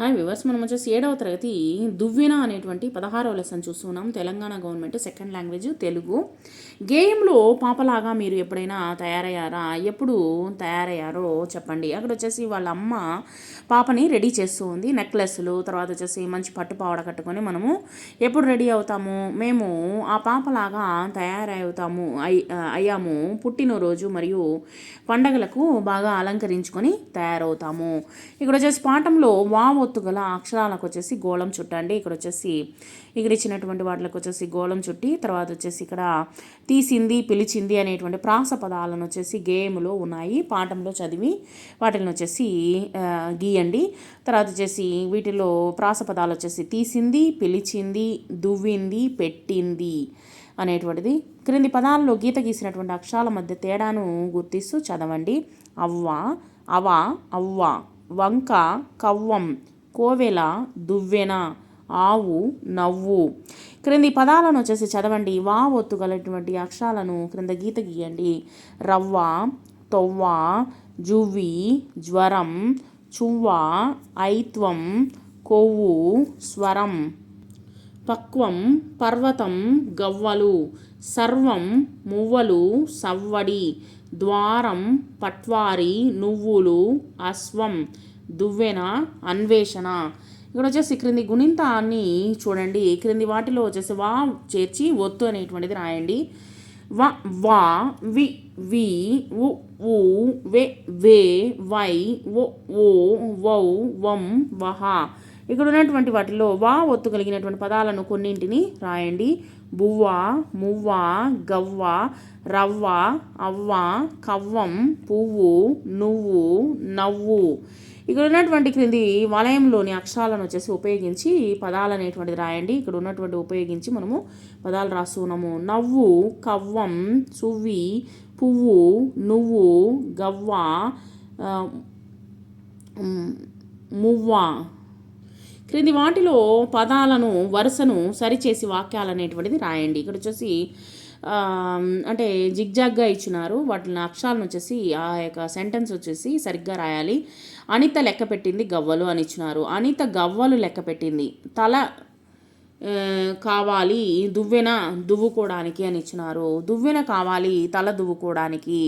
Hi viewers మనం వచ్చేసి ఏడవ తరగతి దువ్విన అనేటువంటి పదహారవ లెసన్ చూస్తున్నాం. Telangana government second language Telugu. గేమ్లో పాపలాగా మీరు ఎప్పుడైనా తయారయ్యారా? ఎప్పుడు తయారయ్యారో చెప్పండి. అక్కడ వచ్చేసి వాళ్ళ అమ్మ పాపని రెడీ చేస్తూ ఉంది నెక్లెస్లు తర్వాత వచ్చేసి మంచి పట్టు పావడ కట్టుకొని మనము ఎప్పుడు రెడీ అవుతాము? మేము ఆ పాపలాగా తయారవుతాము అయ్ అయ్యాము. పుట్టినరోజు మరియు పండగలకు బాగా అలంకరించుకొని తయారవుతాము. ఇక్కడ వచ్చేసి పాఠంలో వావ్ ఒత్తు గల అక్షరాలకు వచ్చేసి గోళం చుట్టండి ఇక్కడ వచ్చేసి ఇక్కడ ఇచ్చినటువంటి వాటికి వచ్చేసి గోళం చుట్టి తర్వాత వచ్చేసి ఇక్కడ తీసింది పిలిచింది అనేటువంటి ప్రాస పదాలను వచ్చేసి గేమ్లో ఉన్నాయి. పాఠంలో చదివి వాటిని వచ్చేసి గీయండి. తర్వాత వచ్చేసి వీటిలో ప్రాస పదాలు వచ్చేసి తీసింది పిలిచింది దువ్వింది పెట్టింది అనేటువంటిది. క్రింది పదాలలో గీత గీసినటువంటి అక్షరాల మధ్య తేడాను గుర్తిస్తూ చదవండి. అవ్వ అవ అవ్వ వంక కవ్వం కోవెల దువ్వెన ఆవు నవ్వు. క్రింది పదాలను వచ్చేసి చదవండి. వా ఒత్తుగలటువంటి అక్షరాలను క్రింద గీత గీయండి. రవ్వ తొవ్వ జువ్వి జ్వరం చువ్వ ఐత్వం కొవ్వు స్వరం. పక్వం పర్వతం గవ్వలు. సర్వం మువ్వలు సవ్వడి. ద్వారం పట్వారి నువ్వులు అశ్వం. దువ్వెన అన్వేషణ. ఇక్కడ వచ్చేసి క్రింది గుణింతాన్ని చూడండి. క్రింది వాటిలో వచ్చేసి వా చేర్చి ఒత్తు అనేటువంటిది రాయండి. వా వా వి వి ఉ ఉ వే వే వై ఓ ఓ వౌ వం వహ. ఇక్కడ ఉన్నటువంటి వాటిలో వా ఒత్తు కలిగినటువంటి పదాలను కొన్నింటిని రాయండి. బువ్వ మువ్వ గవ్వ రవ్వ అవ్వ కవ్వం పువ్వు నువ్వు నవ్వు. ఇక్కడ ఉన్నటువంటి క్రింది వలయంలోని అక్షరాలను వచ్చేసి ఉపయోగించి పదాలు అనేటువంటిది రాయండి. ఇక్కడ ఉన్నటువంటి ఉపయోగించి మనము పదాలు రాస్తున్నాము నవ్వు కవ్వం సువ్వి పువ్వు నువ్వు గవ్వ మువ్వ. క్రింది వాటిలో పదాలను వరుసను సరిచేసి వాక్యాలు అనేటువంటిది రాయండి. ఇక్కడ వచ్చేసి అంటే జిగ్జాగ్గా ఇచ్చినారు. వాటిని అక్షరాలను వచ్చేసి ఆ యొక్క సెంటెన్స్ వచ్చేసి సరిగ్గా రాయాలి. అనిత లెక్క పెట్టింది గవ్వలు అని ఇచ్చినారు. అనిత గవ్వలు లెక్క పెట్టింది. తల కావాలి దువ్వెన దువ్వుకోవడానికి అని ఇచ్చినారు. దువ్వెన కావాలి తల దువ్వుకోవడానికి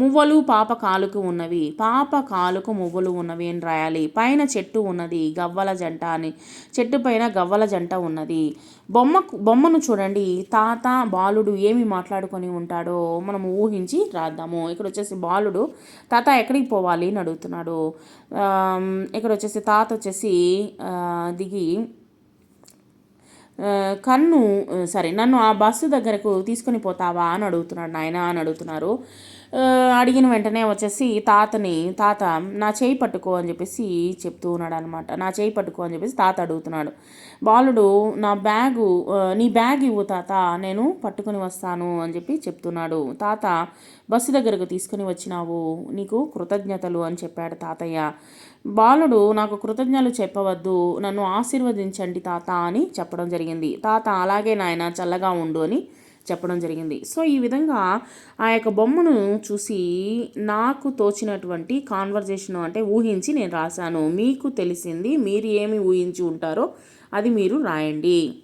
మువ్వలు పాప కాలుకు ఉన్నవి. పాప కాలుకు మువ్వలు ఉన్నవి అని రాయాలి. పైన చెట్టు ఉన్నది గవ్వల జంట అని. చెట్టు పైన గవ్వల జంట ఉన్నది. బొమ్మ బొమ్మను చూడండి. తాత బాలుడు ఏమి మాట్లాడుకొని ఉంటాడో మనం ఊహించి రాద్దాము. ఇక్కడ వచ్చేసి బాలుడు తాత ఎక్కడికి పోవాలి అని అడుగుతున్నాడు. ఇక్కడ వచ్చేసి తాత వచ్చేసి దిగి కన్ను సరే నన్ను ఆ బస్సు దగ్గరకు తీసుకొని పోతావా? అని అడుగుతున్నాడు నాయన అని అడుగుతున్నారు. అడిగిన వెంటనే వచ్చేసి తాతని తాత నా చేయి పట్టుకో అని చెప్పేసి చెప్తూ ఉన్నాడు అనమాట నా చేయి పట్టుకో అని చెప్పేసి తాత అడుగుతున్నాడు. బాలుడు నా బ్యాగు నీ బ్యాగ్ ఇవ్వు తాత నేను పట్టుకొని వస్తాను అని చెప్పి చెప్తున్నాడు. తాత బస్సు దగ్గరకు తీసుకుని వచ్చినావు నీకు కృతజ్ఞతలు అని చెప్పాడు తాతయ్య. బాలుడు నాకు కృతజ్ఞతలు చెప్పవద్దు నన్ను ఆశీర్వదించండి తాత అని చెప్పడం జరిగింది. తాత అలాగే నాయన చల్లగా ఉండు అని చెప్పడం జరిగింది. సో ఈ విధంగా ఆ యొక్క బొమ్మను చూసి నాకు తోచినటువంటి కాన్వర్జేషన్ అంటే ఊహించి నేను రాశాను. మీకు తెలిసింది మీరు ఏమి ఊహించి ఉంటారో అది మీరు రాయండి